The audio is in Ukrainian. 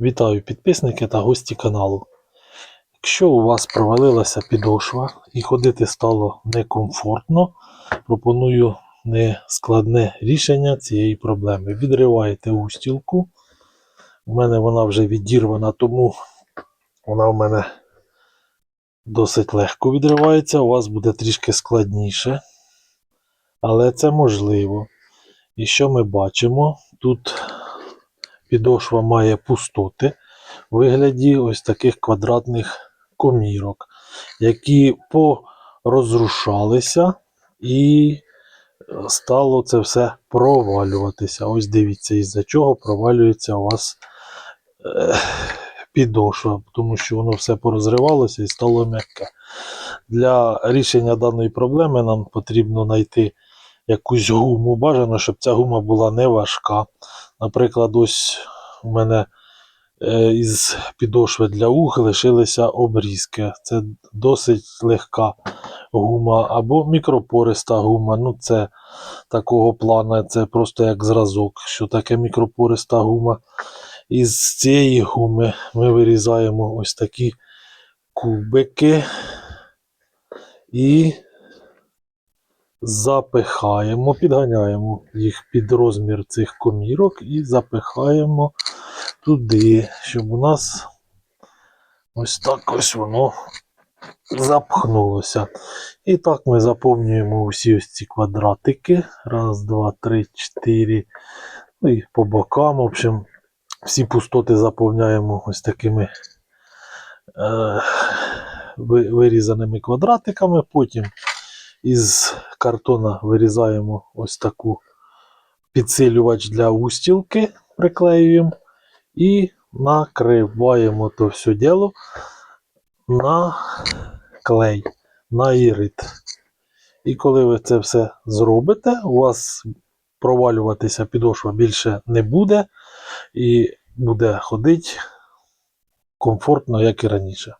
Вітаю підписники та гості каналу. Якщо у вас провалилася підошва і ходити стало некомфортно, пропоную нескладне рішення цієї проблеми. Відриваєте устілку. У мене вона вже відірвана, тому вона у мене досить легко відривається. У вас буде трішки складніше, але це можливо. І що ми бачимо? Тут підошва має пустоти в вигляді ось таких квадратних комірок, які порозрушалися і стало це все провалюватися. Ось дивіться, із-за чого провалюється у вас е, підошва, тому що воно все порозривалося і стало м'яке. Для рішення даної проблеми нам потрібно знайти якусь гуму. Бажано, щоб ця гума була не важка. Наприклад, ось у мене е, із підошви для ух лишилися обрізки. Це досить легка гума або мікропориста гума. Ну, це такого плана, це просто як зразок, що таке мікропориста гума. Із цієї гуми ми вирізаємо ось такі кубики і запихаємо, підганяємо їх під розмір цих комірок і запихаємо туди, щоб у нас ось так ось воно запхнулося. І так ми заповнюємо усі ось ці квадратики. Раз, два, три, чотири. Ну і по бокам. В общем, всі пустоти заповняємо ось такими е, вирізаними квадратиками. Потім із картона вирізаємо ось таку підсилювач для устілки, приклеюємо і накриваємо то все діло на клей, на ірит. І коли ви це все зробите, у вас провалюватися підошва більше не буде, і буде ходити комфортно, як і раніше.